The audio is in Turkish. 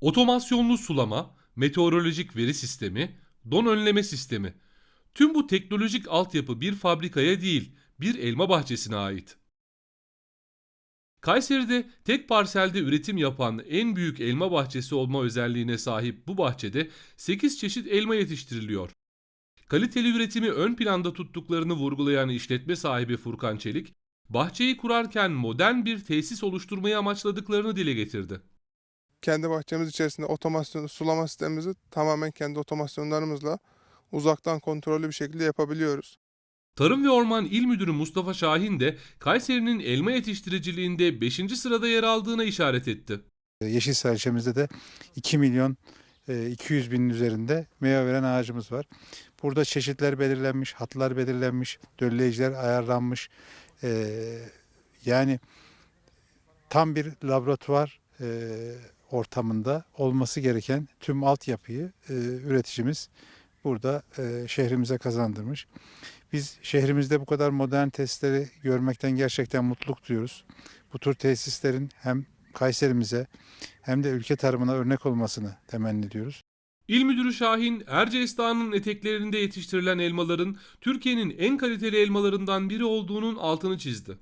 Otomasyonlu sulama, meteorolojik veri sistemi, don önleme sistemi. Tüm bu teknolojik altyapı bir fabrikaya değil, bir elma bahçesine ait. Kayseri'de tek parselde üretim yapan en büyük elma bahçesi olma özelliğine sahip bu bahçede 8 çeşit elma yetiştiriliyor. Kaliteli üretimi ön planda tuttuklarını vurgulayan işletme sahibi Furkan Çelik, bahçeyi kurarken modern bir tesis oluşturmayı amaçladıklarını dile getirdi. Kendi bahçemiz içerisinde otomasyon sulama sistemimizi tamamen kendi otomasyonlarımızla uzaktan kontrollü bir şekilde yapabiliyoruz. Tarım ve Orman İl Müdürü Mustafa Şahin de Kayseri'nin elma yetiştiriciliğinde 5. sırada yer aldığına işaret etti. Yeşilsay ilçemizde de 2 milyon e, 200 binin üzerinde meyve veren ağacımız var. Burada çeşitler belirlenmiş, hatlar belirlenmiş, dölleyiciler ayarlanmış. E, yani tam bir laboratuvar e, ortamında olması gereken tüm altyapıyı e, üreticimiz burada e, şehrimize kazandırmış. Biz şehrimizde bu kadar modern tesisleri görmekten gerçekten mutluluk duyuyoruz. Bu tür tesislerin hem Kayserimize hem de ülke tarımına örnek olmasını temenni ediyoruz. İl Müdürü Şahin, Erciyes Dağı'nın eteklerinde yetiştirilen elmaların Türkiye'nin en kaliteli elmalarından biri olduğunun altını çizdi.